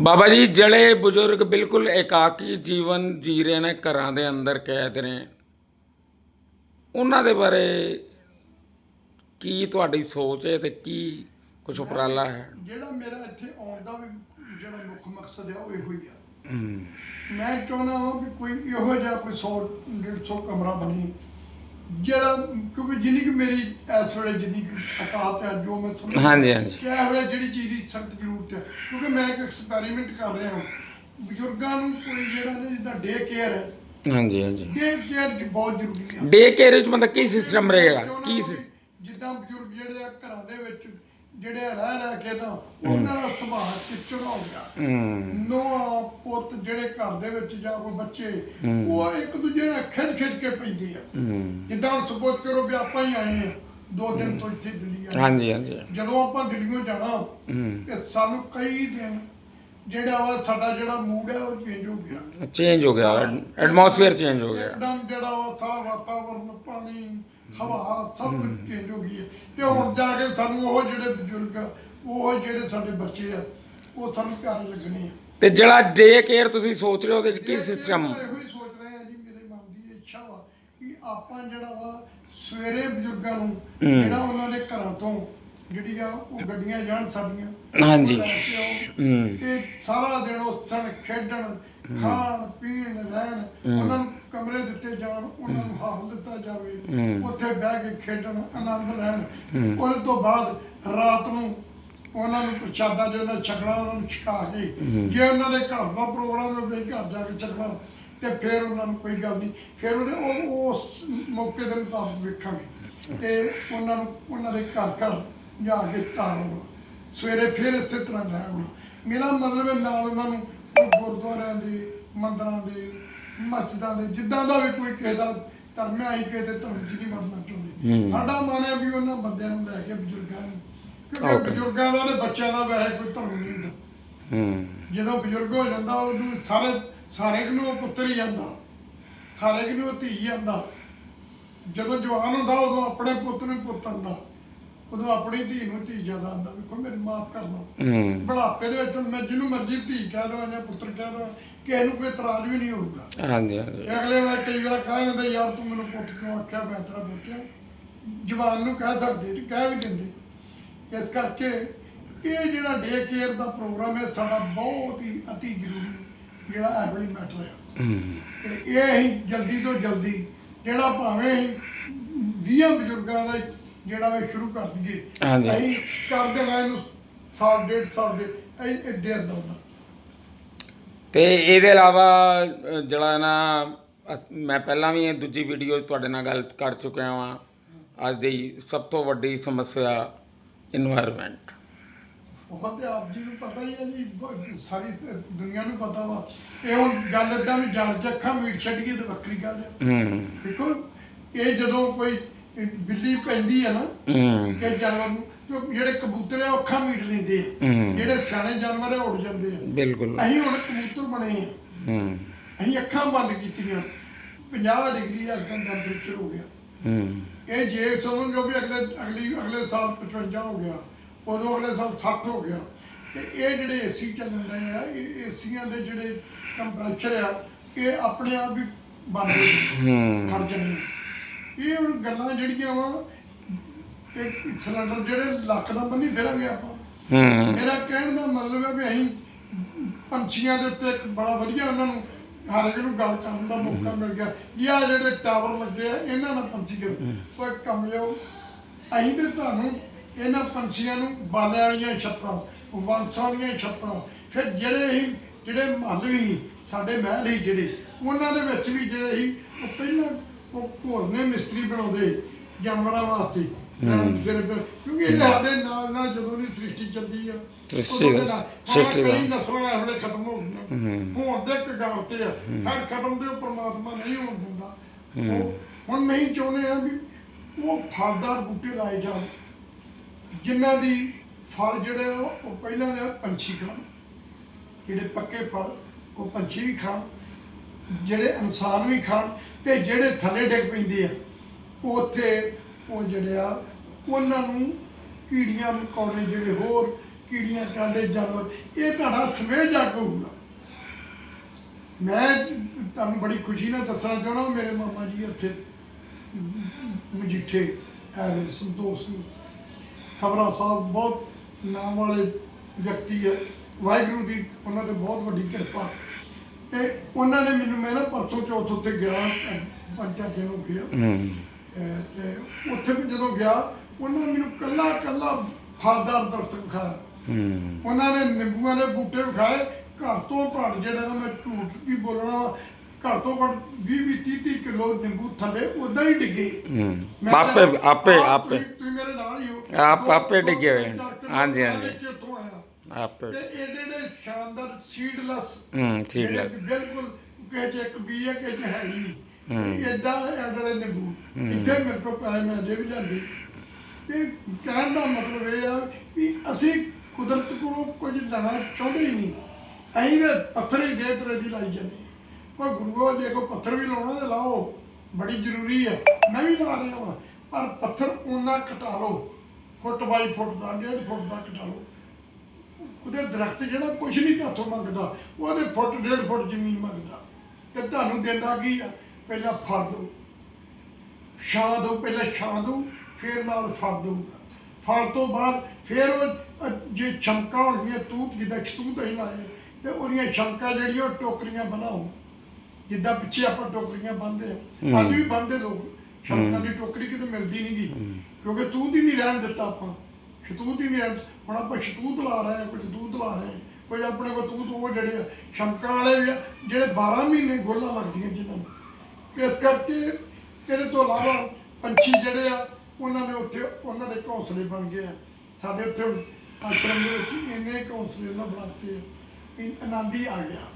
ਬਾਬਾ ਜੀ ਜਿਹੜੇ ਬਜ਼ੁਰਗ ਬਿਲਕੁਲ ਇਕਾਕੀ ਜੀਵਨ ਜੀ ਰਹੇ ਨੇ ਘਰਾਂ ਦੇ ਅੰਦਰ ਕੈਦ ਨੇ ਉਹਨਾਂ ਦੇ ਬਾਰੇ ਕੀ ਤੁਹਾਡੀ ਸੋਚ ਹੈ ਤੇ ਕੀ ਕੁਝ ਉਪਰਾਲਾ ਹੈ? ਜਿਹੜਾ ਮੇਰਾ ਇੱਥੇ ਆਉਣ ਦਾ ਵੀ ਜਿਹੜਾ ਮੁੱਖ ਮਕਸਦ ਹੈ ਉਹ ਇਹੋ ਹੀ ਆ। ਮੈਂ ਚਾਹੁੰਦਾ ਹਾਂ ਵੀ ਕੋਈ ਇਹੋ ਜਿਹਾ ਕੋਈ 100 150 ਕਮਰਾ ਬਣੇ। ਜਿਹੜਾ ਕਿਉਂਕਿ ਜਿੰਨੀ ਕਿ ਮੇਰੀ ਇਸ ਵੇਲੇ ਜਿੰਨੀ ਕੁ ਔਕਾਤ ਹੈ ਜੋ ਮੈਂ ਸਮਝ ਹਾਂਜੀ, ਹਾਂਜੀ। ਕਿ ਇਸ ਵੇਲੇ ਜਿਹੜੀ ਚੀਜ਼ ਦੀ ਸਖਤ ਜ਼ਰੂਰਤ ਹੈ ਕਿਉਂਕਿ ਮੈਂ ਇੱਕ ਐਕਸਪੈਰੀਮੈਂਟ ਕਰ ਰਿਹਾ ਹਾਂ। ਬਜ਼ੁਰਗਾਂ ਨੂੰ ਕੋਈ ਜਿਹੜਾ ਨੇ ਜਿੱਦਾਂ ਡੇ ਕੇਅਰ ਹੈ ਹਾਂਜੀ ਹਾਂਜੀ। ਡੇ ਕੇਅਰ ਬਹੁਤ ਜ਼ਰੂਰੀ ਹੈ ਡੇ ਕੇਅਰ ਵਿੱਚ ਮਤਲਬ ਕੀ ਸਿਸਟਮ ਰਹੇਗਾ? ਕੀ ਸਿ- ਜਿੱਦਾਂ ਬਜ਼ੁਰਗ ਜਿਹੜੇ ਆ ਘਰਾਂ ਦੇ ਵਿੱਚ ਜਿਹੜੇ ਰਹਿ ਰਹਿ ਕੇ ਨਾ ਉਹਨਾਂ ਦਾ ਸੁਭਾਅ ਚਿੜਚਿੜਾ ਹੋ ਗਿਆ। ਨੋ ਪੁੱਤ ਜਿਹੜੇ ਘਰ ਦੇ ਵਿੱਚ ਜਾਂ ਕੋਈ ਬੱਚੇ ਉਹ ਇੱਕ ਦੂਜੇ ਨਾਲ ਖਿੱਚ ਖਿੱਚ ਕੇ ਪੈਂਦੇ ਆ। ਜਿੱਦਾਂ ਸਪੋਜ਼ ਕਰੋ ਵੀ ਆਪਾਂ ਹੀ ਆਏ ਆ ਦੋ ਦਿਨ ਤੋਂ ਇੱਥੇ ਦਿੱਲੀ ਆ। ਹਾਂਜੀ ਹਾਂਜੀ। ਜਦੋਂ ਆਪਾਂ ਦਿੱਲੀੋਂ ਜਾਣਾ ਤੇ ਸਾਨੂੰ ਕਈ ਦਿਨ ਜਿਹੜਾ ਵਾ ਸਾਡਾ ਜਿਹੜਾ ਮੂਡ ਹੈ ਉਹ ਚੇਂਜ ਹੋ ਗਿਆ। ਚੇਂਜ ਹੋ ਗਿਆ। ਐਟਮੋਸਫੇਅਰ ਚੇਂਜ ਹੋ ਗਿਆ। ਇੱਕਦਮ ਜਿਹੜਾ ਵਾ ਸਾਰਾ ਵਾਤਾਵਰਨ ਪਾਣੀ ਹਵਾ ਸਭ ਕੁਝ ਚੇਂਜ ਹੋ ਗਈ ਹੈ। ਤੇ ਹੁਣ ਜਾ ਕੇ ਸਾਨੂੰ ਉਹ ਜਿਹੜੇ ਬਜ਼ੁਰਗ ਆ, ਉਹ ਜਿਹੜੇ ਸਾਡੇ ਬੱਚੇ ਆ ਉਹ ਸਾਨੂੰ ਪਿਆਰੇ ਲੱਗਣੇ ਆ। ਤੇ ਜਿਹੜਾ ਡੇ ਕੇਅਰ ਤੁਸੀਂ ਸੋਚ ਰਹੇ ਹੋ ਉਹਦੇ ਕੀ ਸਿਸਟਮ ਇਹ ਇਹੋ ਹੀ ਸੋਚ ਰਹੇ ਆ ਜੀ ਮੇਰੇ ਮਨ ਦੀ ਇਹ ਇੱਛਾ ਵਾ ਕਿ ਆਪਾਂ ਜਿਹੜਾ ਵਾ ਸਵੇਰੇ ਬਜ਼ੁਰਗਾਂ ਨੂੰ ਜਿਹੜਾ ਉਹਨਾਂ ਦੇ ਘਰਾਂ ਤੋਂ ਜਿਹੜੀਆਂ ਉਹ ਗੱਡੀਆਂ ਜਾਣ ਸਾਡੀਆਂ ਹਾਂਜੀ। ਉਹ ਲੈ ਕੇ ਆਓ। ਹੂੰ। ਤੇ ਸਾਰਾ ਦਿਨ ਉਸ ਸਣ ਖੇਡਣ ਖਾਣ ਪੀਣ ਰਹਿਣ ਉਹਨਾਂ ਨੂੰ ਕਮਰੇ ਦਿੱਤੇ ਜਾਣ ਉਹਨਾਂ ਨੂੰ ਹਾਲ ਦਿੱਤਾ ਜਾਵੇ ਉੱਥੇ ਬਹਿ ਕੇ ਖੇਡਣ ਆਨੰਦ ਲੈਣ। ਉਹਦੇ ਤੋਂ ਬਾਅਦ ਰਾਤ ਨੂੰ ਉਹਨਾਂ ਨੂੰ ਪ੍ਰਸ਼ਾਦਾ ਜੋ ਉਹਨਾਂ ਛਕਣਾ ਉਹਨਾਂ ਨੂੰ ਛਕਾ ਕੇ ਜੇ ਉਹਨਾਂ ਦੇ ਘਰ ਦਾ ਪ੍ਰੋਗਰਾਮ ਹੋਵੇ ਘਰ ਜਾ ਕੇ ਛਕਣਾ ਤੇ ਫਿਰ ਉਹਨਾਂ ਨੂੰ ਕੋਈ ਗੱਲ ਨਹੀਂ। ਫਿਰ ਉਹਦੇ ਉਹ ਉਸ ਮੌਕੇ ਦੇ ਮੁਤਾਬਕ ਵੇਖਾਂਗੇ। ਤੇ ਉਹਨਾਂ ਨੂੰ ਉਹਨਾਂ ਦੇ ਘਰ ਘਰ ਜਾ ਕੇ ਤਾਰਨਾ ਸਵੇਰੇ ਫਿਰ ਇਸੇ ਤਰ੍ਹਾਂ ਲੈ ਆਉਣਾ। ਮੇਰਾ ਮਤਲਬ ਹੈ ਨਾਲ ਉਹਨਾਂ ਨੂੰ ਗੁਰਦੁਆਰਿਆਂ ਦੇ ਮੰਦਰਾਂ ਦੇ ਮਸਜਿਦਾਂ ਦੇ ਜਿੱਦਾਂ ਦਾ ਵੀ ਕੋਈ ਕਿਸੇ ਦਾ ਧਰਮ ਹੈ ਅਸੀਂ ਕਿਸੇ ਦੇ ਧਰਮ 'ਚ ਨਹੀਂ ਵੜਨਾ ਚਾਹੁੰਦੇ। ਸਾਡਾ ਮਨ ਹੈ ਵੀ ਉਹਨਾਂ ਬੰਦਿਆਂ ਨੂੰ ਲੈ ਕੇ ਬਜ਼ੁਰਗਾਂ ਨੂੰ। ਕਿਉਂਕਿ. ਬਜ਼ੁਰਗਾਂ ਦਾ ਤੇ ਬੱਚਿਆਂ ਦਾ ਵੈਸੇ ਕੋਈ ਧਰਮ ਨਹੀਂ ਹੁੰਦਾ। ਜਦੋਂ ਬਜ਼ੁਰਗ ਹੋ ਜਾਂਦਾ ਉਹਨੂੰ ਸਾਰੇ ਸਾਰੇ ਨੂੰ ਉਹ ਪੁੱਤਰ ਹੀ ਜਾਂਦਾ। ਹਰ ਇੱਕ ਨੂੰ ਉਹ ਧੀ ਜਾਂਦਾ। ਜਦੋਂ ਜਵਾਨ ਹੁੰਦਾ ਉਦੋਂ ਆਪਣੇ ਪੁੱਤ ਨੂੰ ਪੁੱਤ ਆਂਦਾ ਉਦੋਂ ਆਪਣੀ ਧੀ ਨੂੰ ਧੀ ਜ਼ਿਆਦਾ ਆਂਦਾ ਵੇਖੋ ਮੇਰੇ ਮਾਫ ਕਰਨਾ। ਬੁਢਾਪੇ ਦੇ ਵਿੱਚ ਹੁਣ ਮੈਂ ਜਿਹਨੂੰ ਮਰਜ਼ੀ ਧੀ ਕਹਿ ਦਵਾਂ ਜਾਂ ਪੁੱਤਰ ਕਹਿ ਦਵਾਂ ਕਿਸੇ ਨੂੰ ਕੋਈ ਇਤਰਾਜ਼ ਵੀ ਨਹੀਂ ਹੋਊਗਾ। ਹਾਂਜੀ ਹਾਂਜੀ। ਅਗਲੇ ਵਾਰ ਕਈ ਵਾਰ ਕਹਿ ਦਿੰਦੇ ਯਾਰ ਤੂੰ ਮੈਨੂੰ ਪੁੱਤ ਕਿਉਂ ਆਖਿਆ? ਮੈਂ ਤੇਰਾ ਪੁੱਤ ਆ ਜਵਾਨ ਨੂੰ ਕਹਿ ਸਕਦੇ ਤੇ ਕਹਿ ਵੀ ਦਿੰਦੇ। ਇਸ ਕਰਕੇ ਇਹ ਜਿਹੜਾ ਡੇ ਕੇਅਰ ਦਾ ਪ੍ਰੋਗਰਾਮ ਹੈ ਸਾਡਾ ਬਹੁਤ ਹੀ ਅਤੀ ਜ਼ਰੂਰੀ ਜਿਹੜਾ ਇਹ ਵਾਲੀ ਮੈਟਰ ਹੈ। ਤੇ ਇਹ ਅਸੀਂ ਜਲਦੀ ਤੋਂ ਜਲਦੀ ਜਿਹੜਾ ਭਾਵੇਂ ਅਸੀਂ 20 ਬਜ਼ੁਰਗਾਂ ਦਾ ਜਿਹੜਾ ਇਹ ਸ਼ੁਰੂ ਕਰ ਦਈਏ। ਅਸੀਂ ਕਰ ਦੇਣਾ ਇਹਨੂੰ ਸਾਲ ਡੇਢ ਸਾਲ ਦੇ ਇਹ ਡੇਢ ਦਾ ਤੇ ਇਹਦੇ ਇਲਾਵਾ ਜਿਹੜਾ ਨਾ ਮੈਂ ਪਹਿਲਾਂ ਵੀ ਇਹ ਦੂਜੀ ਵੀਡੀਓ ਤੁਹਾਡੇ ਨਾਲ ਗੱਲ ਕਰ ਚੁੱਕਿਆ ਹਾਂ ਅੱਜ ਦੀ ਸਭ ਤੋਂ ਵੱਡੀ ਸਮੱਸਿਆ এনवायरमेंट ਉਹ ਤੇ ਆਪ ਜੀ ਨੂੰ ਪਤਾ ਹੀ ਹੈ ਜੀ ਸਾਰੀ ਦੁਨੀਆ ਨੂੰ ਪਤਾ ਵਾ। ਇਹ ਹੁਣ ਗੱਲ ਇਦਾਂ ਵੀ ਜਾਣ ਕੇ ਮੀਟ ਛੱਡ ਗਈ ਤੇ ਵੱਖਰੀ ਗੱਲ ਹੈ। ਹੂੰ। ਦੇਖੋ ਇਹ ਜਦੋਂ ਕੋਈ ਬਿੱਲੀ ਪੈਂਦੀ ਹੈ ਨਾ ਹੂੰ। ਕਿ ਜਾਨਵਰ ਨੂੰ ਜਿਹੜੇ ਕਬੂਤਰ ਆ ਉਹ ਅੱਖਾਂ ਮੀਟ ਲੈਂਦੇ ਆ। ਹੂੰ। ਜਿਹੜੇ ਸਿਆਣੇ ਜਾਨਵਰ ਆ ਉੱਡ ਜਾਂਦੇ ਆ। ਬਿਲਕੁਲ। ਅਸੀਂ ਹੁਣ ਕਬੂਤਰ ਬਣੇ ਆ। ਹੂੰ। ਅਸੀਂ ਅੱਖਾਂ ਬੰਦ ਕੀਤੀਆਂ। 50 ਡਿਗਰੀ ਦਾ ਟੈਂਪਰੇਚਰ ਹੋ ਗਿਆ। ਹੂੰ। ਇਹ ਜੇ ਸਮਝੋ ਵੀ ਅਗਲੇ ਅਗਲੀ ਅਗਲੇ ਸਾਲ 55 ਹੋ ਗਿਆ ਉਦੋਂ ਅਗਲੇ ਸਾਲ 60 ਹੋ ਗਿਆ। ਤੇ ਇਹ ਜਿਹੜੇ ਏਸੀ ਚੱਲਣ ਰਹੇ ਆ ਇਹ ਏਸੀਆਂ ਦੇ ਜਿਹੜੇ ਟੈਂਪਰੇਚਰ ਆ ਇਹ ਆਪਣੇ ਆਪ ਹੀ ਬੰਦ ਹੋ ਜਾਣੇ ਹੂੰ। ਖੜ ਜਾਣੇ ਇਹ ਹੁਣ ਗੱਲਾਂ ਜਿਹੜੀਆਂ ਵਾ ਇਹ ਸਿਲੰਡਰ ਜਿਹੜੇ ਲੱਕ ਨਾਲ ਬੰਨੀ ਫਿਰਾਂਗੇ ਆਪਾਂ। ਹੂੰ। ਮੇਰਾ ਕਹਿਣ ਦਾ ਮਤਲਬ ਹੈ ਵੀ ਅਸੀਂ ਪੰਛੀਆਂ ਦੇ ਉੱਤੇ ਇੱਕ ਬੜਾ ਵਧੀਆ ਉਹਨਾਂ ਨੂੰ ਹਰ ਇੱਕ ਨੂੰ ਗੱਲ ਕਰਨ ਦਾ ਮੌਕਾ ਮਿਲ ਗਿਆ। ਵੀ ਆਹ ਜਿਹੜੇ ਟਾਵਰ ਲੱਗੇ ਆ ਇਹਨਾਂ ਨਾਲ ਪੰਛੀ ਕਰੋ ਕੋਈ ਕਮਲਿਓ ਅਸੀਂ ਤੇ ਤੁਹਾਨੂੰ ਇਹਨਾਂ ਪੰਛੀਆਂ ਨੂੰ ਬਾਲਿਆਂ ਵਾਲੀਆਂ ਛੱਤਾਂ ਵੰਸਾਂ ਵਾਲੀਆਂ ਛੱਤਾਂ ਫਿਰ ਜਿਹੜੇ ਅਸੀਂ ਜਿਹੜੇ ਮਹੱਲ ਵੀ ਸਾਡੇ ਮਹਿਲ ਹੀ ਜਿਹੜੇ ਉਹਨਾਂ ਦੇ ਵਿੱਚ ਵੀ ਜਿਹੜੇ ਉਹ ਪਹਿਲਾਂ ਉਹ ਘੋਰਨੇ ਮਿਸਤਰੀ ਬਣਾਉਂਦੇ ਜਾਨਵਰਾਂ ਵਾਸਤੇ। ਰਹਿਣ ਸਿਰ ਪਰ ਕਿਉਂਕਿ ਇਹ ਸਾਡੇ ਨਾਲ ਨਾਲ ਜਦੋਂ ਦੀ ਸ੍ਰਿਸ਼ਟੀ ਚੱਲਦੀ ਆ ਸ੍ਰਿਸ਼ਟੀ ਦੇ ਦਾ- ਸ੍ਰਿਸ਼ਟੀ ਦਾ। ਨਸਲਾਂ ਵੇਲੇ ਖਤਮ ਹੋ ਗਈਆਂ। ਹੋਣ ਦੇ ਕਗਾਰ ਤੇ ਆ ਖੈਰ ਖਤਮ ਦੇ ਪ੍ਰਮਾਤਮਾ ਨਹੀਂ ਹੋਣ ਦਿੰਦਾ। ਹੁਣ ਨਹੀਂ ਚਾਹੁੰਦੇ ਆ ਵੀ ਉਹ ਫਲਦਾਰ ਬੂਟੇ ਲਾਏ ਜਾਣ। ਜਿਨ੍ਹਾਂ ਦੀ ਫਲ ਜਿਹੜੇ ਉਹ ਪਹਿਲਾਂ ਦੇ ਪੰਛੀ ਖਾਣ। ਜਿਹੜੇ ਪੱਕੇ ਫਲ ਉਹ ਪੰਛੀ ਵੀ ਖਾਣ। ਜਿਹੜੇ ਇਨਸਾਨ ਵੀ ਖਾਣ ਤੇ ਜਿਹੜੇ ਥੱਲੇ ਡਿੱਗ ਪੈਂਦੇ ਆ, ਉੱਥੇ ਉਹ ਜਿਹੜੇ ਆ, ਉਹਨਾਂ ਨੂੰ ਕੀੜੀਆਂ ਮਕੌੜੇ ਜਿਹੜੇ ਹੋਰ ਕੀੜੀਆਂ ਕਾਂਡੇ ਜਾਨਵਰ, ਇਹ ਤੁਹਾਡਾ ਸਵੇਰ ਜਾਗ ਹੋਊਗਾ। ਮੈਂ ਤੁਹਾਨੂੰ ਬੜੀ ਖੁਸ਼ੀ ਨਾਲ ਦੱਸਣਾ ਚਾਹੁੰਦਾ, ਮੇਰੇ ਮਾਮਾ ਜੀ ਇੱਥੇ ਮਜੀਠੇ ਐ ਸੰਤੋਖ ਸਿੰਘ, ਸਭਰਾ ਸਾਹਿਬ, ਬਹੁਤ ਨਾਮ ਵਾਲੇ ਵਿਅਕਤੀ ਹੈ ਵਾਹਿਗੁਰੂ ਦੀ ਉਹਨਾਂ ਤੇ ਬਹੁਤ ਵੱਡੀ ਕਿਰਪਾ। ਤੇ ਉਹਨਾਂ ਨੇ ਮੈਨੂੰ ਮੈਂ ਨਾ ਪਰਸੋਂ ਚੌਥ ਉੱਥੇ ਗਿਆ ਪੰਜ ਚਾਰ ਦਿਨ ਹੋ ਗਏ ਆ। ਹੂੰ। ਅਹ ਤੇ ਉੱਥੇ ਵੀ ਜਦੋਂ ਗਿਆ ਉਹਨਾਂ ਨੇ ਮੈਨੂੰ ਕੱਲਾ ਕੱਲਾ ਫਲਦਾਰ ਦਰਖਤ ਵਿਖਾਇਆ। ਹੂੰ। ਉਹਨਾਂ ਨੇ ਨਿੰਬੂਆਂ ਦੇ ਬੂਟੇ ਵਿਖਾਏ। ਘਰ ਤੋਂ ਘੱਟ ਜਿਹੜਾ ਨਾ ਮੈਂ ਝੂਠ ਵੀ ਬੋਲਣਾ ਵਾ, ਘਰ ਤੋਂ ਘੱਟ 20 20 30 30 ਕਿਲੋ ਨਿੰਬੂ ਥੱਲੇ ਉਦਾਂ ਹੀ ਡਿੱਗੇ। ਹੂੰ। ਮੈਂ ਆਪੇ ਤਾਂ- ਆਪੇ ਆਪ ਆਪੇ। ਤੁਸੀਂ- ਤੁਸੀਂ ਮੇਰੇ ਨਾਲ ਹੀ ਹੋ। ਆਪ- ਦੋ- ਆਪੇ ਦੋ- ਡਿੱਗੇ ਹੋਏ ਤਿੰਨ ਚਾਰ ਕਿੱਲੋ ਹਾਂਜੀ, ਹਾਂਜੀ। ਆਪੇ ਤੇ ਏਡੇ ਸ਼ਾਨਦਾਰ ਸੀਡਲੈਸ ਹੂੰ ਹੈ ਬਿਲਕੁਲ ਕਿਸੇ ਚ ਇੱਕ ਬੀ ਹੈ ਚ ਹੈ ਹੀ ਨਹੀਂ। ਇਦਾਂ ਐਡੜੇ ਨਿੰਬੂ ਇੱਥੇ ਮੇਰੇ ਕੋਲ ਪਏ ਮੈਂ ਅਜੇ ਵੀ ਜਾਂਦੇ ਤੇ ਕਹਿਣ ਦਾ ਮਤਲਬ ਇਹ ਆ ਵੀ ਅਸੀਂ ਕੁਦਰਤ ਕੋਲੋਂ ਕੁਝ ਲੈਣਾ ਚਾਹੁੰਦੇ ਹੀ ਨਹੀਂ। ਅਸੀਂ ਵੀ ਪੱਥਰ ਹੀ ਦੇ ਤਰੇ ਦੀ ਲਾਈ ਜਾਂਦੇ। ਉਹ ਗੁਰੂਆ ਜੇ ਕੋ ਪੱਥਰ ਵੀ ਲਾਉਣਾ ਤੇ ਲਾਓ। ਬੜੀ ਜ਼ਰੂਰੀ ਹੈ ਮੈਂ ਵੀ ਲਾ ਰਿਹਾ ਹਾਂ ਪਰ ਪੱਥਰ ਉਹਨਾਂ ਘਟਾ ਲਓ। ਫੁੱਟ ਬਾਈ ਫੁੱਟ ਦਾ ਡੇਢ ਫੁੱਟ ਦਾ ਘਟਾ ਲਓ। ਉਹਦੇ ਦਰਖਤ ਜਿਹੜਾ ਕੁਝ ਨਹੀਂ ਤੁਹਾਥੋਂ ਮੰਗਦਾ ਉਹਦੇ ਫੁੱਟ ਡੇਢ ਫੁੱਟ ਜ਼ਮੀਨ ਮੰਗਦਾ। ਤੇ ਤੁਹਾਨੂੰ ਦਿੰਦਾ ਕੀ ਆ? ਪਹਿਲਾਂ ਫਲ ਦੋ ਛਾਂ ਦੋ ਪਹਿਲਾਂ ਛਾਂ ਦੋ ਫਿਰ ਨਾਲ ਫਲ ਦਊਗਾ। ਫਲ ਤੋਂ ਬਾਅਦ ਫਿਰ ਉਹ ਜੇ ਛਮਕਾ ਹੋਣਗੀਆਂ ਤੂਤ ਜਿੱਦਾਂ ਤੂਤ ਹੀ ਲਾਏ ਤੇ ਉਹਦੀਆਂ ਛਮਕਾ ਜਿਹੜੀਆਂ ਉਹ ਟੋਕਰੀਆਂ ਬਣਾਓ। ਜਿੱਦਾਂ ਪਿੱਛੇ ਆਪਾਂ ਟੋਕਰੀਆਂ ਬੰਨਦੇ ਆ। ਅੱਜ ਵੀ ਬੰਨਦੇ ਲੋਕ। ਸ਼ਮਕਾਂ ਦੀ ਟੋਕਰੀ ਕਿਤੇ ਮਿਲਦੀ ਨਹੀਂਗੀ ਕਿਉਂਕਿ ਤੂਤ ਹੀ ਨਹੀਂ ਰਹਿਣ ਦਿੱਤਾ ਆਪਾਂ। ਸ਼ਤੂਤ ਹੀ ਨਹੀਂ ਹੁਣ ਆਪਾਂ ਸ਼ਤੂਤ ਲਾ ਰਹੇ ਹਾਂ ਕੁਝ ਦੂਤ ਲਾ ਰਹੇ ਹਾਂ। ਕੋਈ ਆਪਣੇ ਕੋਲ ਤੂਤ ਉਹ ਜਿਹੜੇ ਆ, ਸ਼ਮਕਾਂ ਵਾਲੇ ਵੀ ਆ, ਜਿਹੜੇ 12 ਮਹੀਨੇ ਗੋਲਾਂ ਲੱਗਦੀਆਂ ਜਿਨ੍ਹਾਂ ਨੂੰ। ਇਸ ਕਰਕੇ ਇਹਦੇ ਤੋਂ ਇਲਾਵਾ ਪੰਛੀ ਜਿਹੜੇ ਆ, ਉਹਨਾਂ ਦੇ ਉੱਥੇ, ਉਹਨਾਂ ਦੇ ਘੌਂਸਲੇ ਬਣ ਗਏ ਆ। ਸਾਡੇ ਉੱਥੇ ਆਸ਼ਰਮ ਦੇ ਵਿੱਚ ਇੰਨੇ ਘੌਂਸਲੇ ਉਹਨਾਂ ਬਣਾਤੇ ਆ। ਇਨ ਆਨੰਦ ਹੀ ਆ ਗਿਆ।